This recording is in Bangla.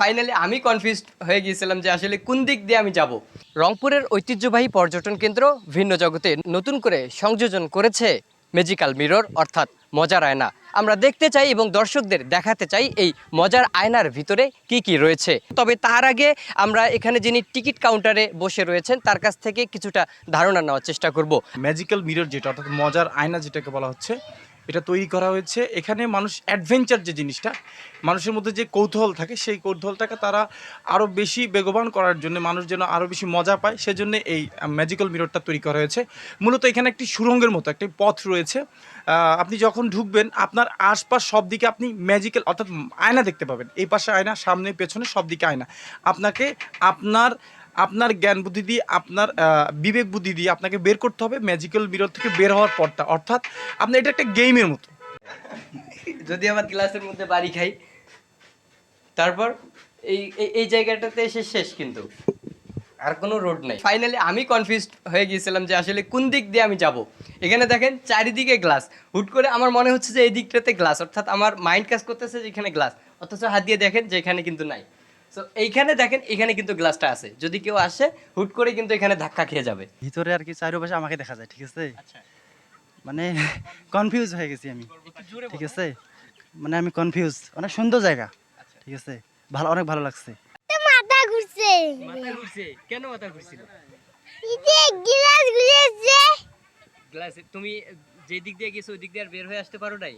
ফাইনালি আমি কনফিউজ হয়ে গিয়েছিলাম যে আসলে কোন দিক দিয়ে আমি যাব। রংপুরের ঐতিহ্যবাহী পর্যটন কেন্দ্র ভিন্ন জগতে নতুন করে সংযোজন করেছে ম্যাজিক্যাল মিরর অর্থাৎ মজার আয়না। আমরা দেখতে চাই এবং দর্শকদের দেখাতে চাই এই মজার আয়নার ভিতরে কি কি রয়েছে। তবে তার আগে আমরা এখানে যিনি টিকিট কাউন্টারে বসে রয়েছেন তার কাছ থেকে কিছুটা ধারণা নেওয়ার চেষ্টা করব। ম্যাজিক্যাল মিরর যেটা অর্থাৎ মজার আয়না যেটাকে বলা হচ্ছে এটা তৈরি করা হয়েছে। এখানে মানুষ অ্যাডভেঞ্চার যে জিনিসটা, মানুষের মধ্যে যে কৌতূহল থাকে, সেই কৌতূহলটাকে তারা আরও বেশি বেগবান করার জন্য, মানুষ যেন আরও বেশি মজা পায়, সেজন্য এই ম্যাজিক্যাল মিররটা তৈরি করা হয়েছে। মূলত এখানে একটি সুরঙ্গের মতো, একটি পথ রয়েছে। আপনি যখন ঢুকবেন, আপনার আশপাশ সব দিকে আপনি ম্যাজিক্যাল অর্থাৎ আয়না দেখতে পাবেন। এই পাশে আয়না, সামনে, পেছনে সব দিকে আয়না। আপনাকে আপনার আপনার জ্ঞান বুদ্ধি দিয়ে, আপনার বিবেক বুদ্ধি দিয়ে আপনাকে বের করতে হবে ম্যাজিক্যাল মিরর থেকে বের হওয়ার পরটা অর্থাৎ আপনার এটা একটা গেমের মতো। যদি আমার ক্লাসের মধ্যে বাড়ি খাই, তারপর এই, এই- জায়গাটাতে এসে শেষ কিন্তু। আর কোনো রোড নাই। ফাইনালি আমি কনফিউজ হয়ে গিয়েছিলাম যে আসলে কোন দিক দিয়ে আমি যাব। এখানে দেখেন চারিদিকে গ্লাস হুট করে আমার মনে হচ্ছে যে এই দিকটাতে গ্লাস অর্থাৎ আমার মাইন্ড কাজ করতেছে যেখানে গ্লাস অথচ হাত দিয়ে দেখেন যে এখানে কিন্তু নাই। সো এইখানে দেখেন এখানে কিন্তু গ্লাসটা আছে। যদি কেউ আসে হুট করে কিন্তু এখানে ধাক্কা খেয়ে যাবে। ভিতরে আর কি চারপাশে আমাকে দেখা যায় ঠিক আছে? মানে কনফিউজ হয়ে গেছি আমি ঠিক আছে? মানে আমি কনফিউজ অনেক সুন্দর জায়গা ঠিক আছে? ভালো অনেক ভালো লাগছে। মাথা ঘুরছে। মাথা ঘুরছে? কেন মাথা ঘুরছিল? এই যে গ্লাস ঘুরেছে গ্লাস তুমি যে দিক দিয়ে গেছো ওই দিক দিয়ে আর বের হয়ে আসতে পারো নাই?